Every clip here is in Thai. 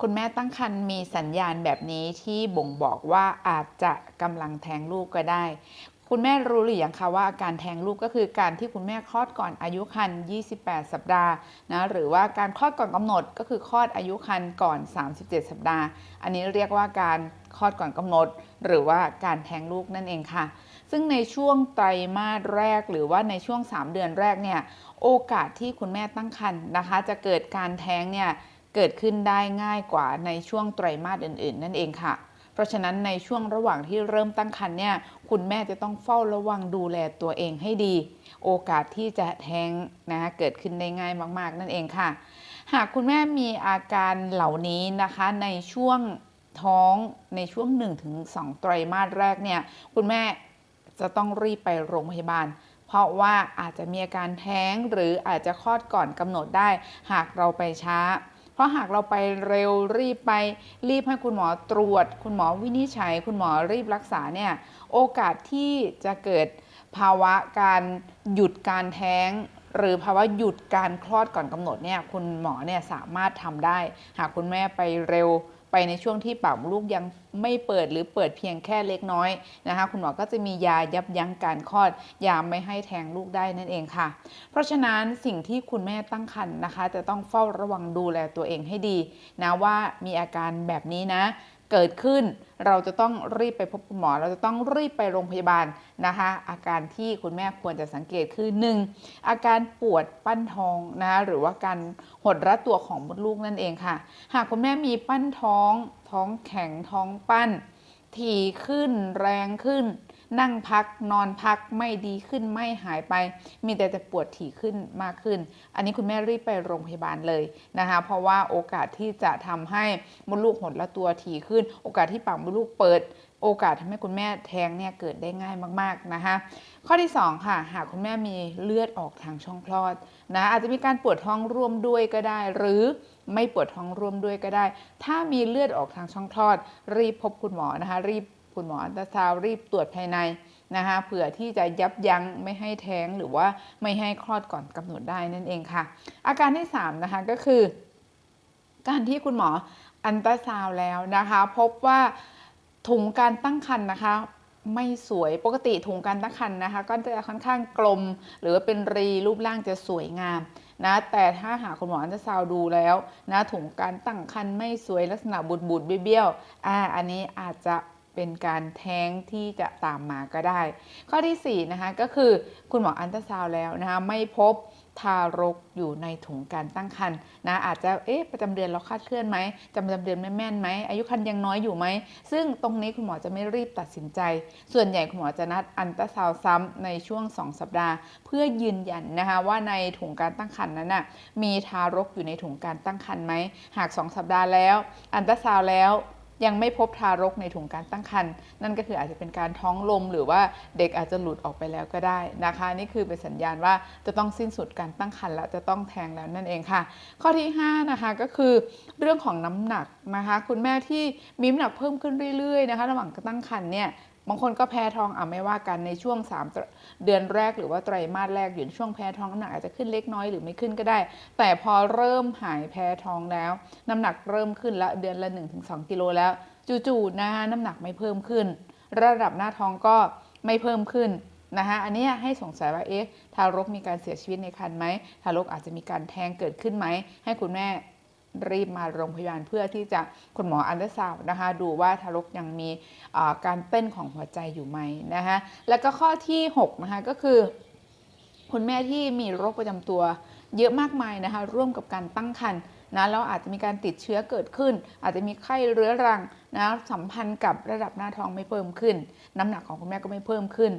คุณแม่ตั้งครรภ์มีสัญญาณแบบนี้ที่บ่งบอกว่าอาจจะกำลังแท้งลูกก็ได้ คุณแม่รู้หรือยังคะว่าอาการแท้งลูกก็คือการที่คุณแม่คลอดก่อนอายุครรภ์ 28 สัปดาห์นะหรือว่าการคลอดก่อนกำหนดก็คือคลอดอายุครรภ์ก่อน 37 สัปดาห์ อันนี้เรียกว่าการคลอดก่อนกำหนด หรือว่าการแท้งลูกนั่นเองค่ะ ซึ่งในช่วงไตรมาสแรกหรือว่าในช่วง 3 เดือนแรกเนี่ยโอกาสที่คุณแม่ตั้งครรภ์นะคะ จะเกิดการแท้งเนี่ย เกิดขึ้นได้ง่ายกว่าในช่วงไตรมาสอื่น ๆ นั่นเองค่ะ เพราะฉะนั้นในช่วงระหว่างที่เริ่มตั้งครรภ์เนี่ยคุณแม่จะต้องเฝ้าระวังดูแลตัวเองให้ดี โอกาสที่จะแท้งนะคะเกิดขึ้นได้ง่ายมาก ๆ นั่นเองค่ะ หากคุณแม่มีอาการเหล่านี้นะคะในช่วงท้องในช่วง 1-2 ไตรมาสแรกเนี่ยคุณแม่จะต้องรีบไปโรงพยาบาล เพราะว่าอาจจะมีอาการแท้งหรืออาจจะคลอดก่อนกำหนดได้ หากเราไปช้า เพราะหากเราไปเร็วรีบไป รีบให้คุณหมอตรวจ คุณหมอวินิจฉัย คุณหมอรีบรักษาเนี่ยโอกาสที่จะเกิดภาวะการหยุดการแท้ง หรือภาวะหยุดการคลอดก่อนกำหนดเนี่ยคุณหมอเนี่ยสามารถทำได้ หากคุณแม่ไปเร็ว ไปในช่วงที่ปากลูกยังไม่เปิดหรือเปิดเพียงแค่เล็กน้อยนะคะ คุณหมอก็จะมียายับยั้งการคลอด ยาไม่ให้แทงลูกได้นั่นเองค่ะ เพราะฉะนั้นสิ่งที่คุณแม่ตั้งครรภ์นะคะ จะต้องเฝ้าระวังดูแลตัวเองให้ดีนะว่ามีอาการแบบนี้นะ เกิดขึ้น เราจะต้องรีบไปพบคุณหมอ เราจะต้องรีบไปโรงพยาบาลนะคะ อาการที่คุณแม่ควรจะสังเกตคือ 1. อาการปวดปั้นท้องนะคะหรือว่าการหดรัดตัวของมดลูกนั่นเองค่ะ หากคุณแม่มีปั้นท้อง ท้องแข็งท้องปั้น ถี่ขึ้นแรงขึ้น นั่งพักนอนพักไม่ดีขึ้นไม่หายไป มีแต่จะปวดถี่ขึ้นมากขึ้น อันนี้คุณแม่รีบไปโรงพยาบาลเลยนะคะ เพราะว่าโอกาสที่จะทำให้มดลูกหดและตัวถี่ขึ้น โอกาสที่ปากมดลูกเปิด โอกาสทำให้คุณแม่แท้งเนี่ยเกิดได้ง่ายมากๆนะคะข้อที่ 2 ค่ะ หากคุณแม่มีเลือดออกทางช่องคลอดนะอาจจะมีการปวดท้องร่วมด้วยก็ได้ หรือไม่ปวดท้องร่วมด้วยก็ได้ ถ้ามีเลือดออกทางช่องคลอด รีบพบคุณหมอนะคะ รีบ คุณหมออันตราซาวรีบตรวจภายในนะคะเผื่อที่จะยับยั้งไม่ให้แท้งหรือว่าไม่ให้คลอดก่อนกำหนดได้นั่นเองค่ะ อาการที่3นะคะก็คือ การที่คุณหมออันตราซาวแล้วนะคะ พบว่าถุงการตั้งครรภ์นะคะไม่สวยปกติถุงการตั้งครรภ์นะคะ ก็จะค่อนข้างกลม หรือว่าเป็นรีรูปร่างจะสวยงามนะแต่ถ้าหาคุณหมออันตราซาวดูแล้วนะถุงการตั้งครรภ์ไม่สวยลักษณะบุดบุดเบี้ยวๆอ่าอันนี้อาจจะ เป็นการแท้งที่จะตามมาก็ได้ ข้อที่4นะคะก็คือคุณหมออันตราซาวแล้วนะคะไม่พบทารกอยู่ในถุงการตั้งครรภ์นะอาจจะเอ๊ะประจำเดือนเราคาดเคลื่อนไหมจำประจำเดือนไม่แม่นไหมอายุครรภ์ยังน้อยอยู่ไหม ซึ่งตรงนี้คุณหมอจะไม่รีบตัดสินใจ ส่วนใหญ่คุณหมอจะนัดอันตราซาวซ้ำในช่วง 2 สัปดาห์ เพื่อยืนยันนะคะว่าในถุงการตั้งครรภ์นั้นน่ะมีทารกอยู่ในถุงการตั้งครรภ์ไหมหาก 2 สัปดาห์แล้ว อันตราซาวแล้ว ยังไม่พบทารกในถุงการตั้งครรภ์นั่นก็คืออาจจะเป็นการท้องลมหรือว่าเด็กอาจจะหลุดออกไปแล้วก็ได้นะคะ นี่คือเป็นสัญญาณว่าจะต้องสิ้นสุดการตั้งครรภ์แล้วจะต้องแทงแล้วนั่นเองค่ะ ข้อที่ 5 นะคะก็คือเรื่องของน้ำหนักนะคะ คุณแม่ที่มีน้ำหนักเพิ่มขึ้นเรื่อยๆนะคะ ระหว่างตั้งครรภ์เนี่ย บางคนก็แพ้ท้องอะไม่ว่ากันในช่วง 3 เดือนแรกหรือว่าไตรมาสแรกอยู่ในช่วงแพ้ท้องน้ำหนักอาจจะขึ้นเล็กน้อยหรือไม่ขึ้นก็ได้ แต่พอเริ่มหายแพ้ท้องแล้ว น้ำหนักเริ่มขึ้นละเดือนละ 1-2 กิโลแล้ว จู่ๆนะคะน้ำหนักไม่เพิ่มขึ้น ระดับหน้าท้องก็ไม่เพิ่มขึ้นนะคะอันนี้ให้สงสัยว่าเอ๊ะทารกมีการเสียชีวิตในครรภ์ไหมทารกอาจจะมีการแท้งเกิดขึ้นไหมให้คุณแม่ รีบมาโรงพยาบาลเพื่อที่จะคุณหมออันเดอร์ซาวนะคะ ดูว่าทารกยังมีการเต้นของหัวใจอยู่ไหมนะคะแล้วก็ข้อที่6นะคะก็คือ คุณแม่ที่มีโรคประจำตัวเยอะมากมายนะคะ ร่วมกับการตั้งครรภ์นะแล้วอาจจะมีการติดเชื้อเกิดขึ้น อาจจะมีไข้เรื้อรังนะสัมพันธ์กับระดับหน้าท้องไม่เพิ่มขึ้น น้ำหนักของคุณแม่ก็ไม่เพิ่มขึ้น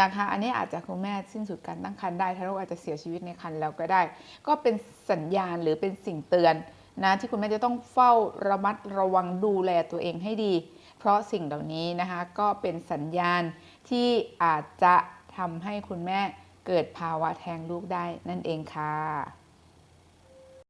นะคะ อันนี้อาจจะคุณแม่สิ้นสุดการตั้งครรภ์ได้ทารกอาจจะเสียชีวิตในครรภ์แล้วก็ได้ ก็เป็นสัญญาณหรือเป็นสิ่งเตือน นะที่คุณแม่จะต้องเฝ้าระมัดระวังดูแลตัวเองให้ดี เพราะสิ่งเหล่านี้นะคะก็เป็นสัญญาณที่อาจจะทำให้คุณแม่เกิดภาวะแท้งลูกได้นั่นเองค่ะ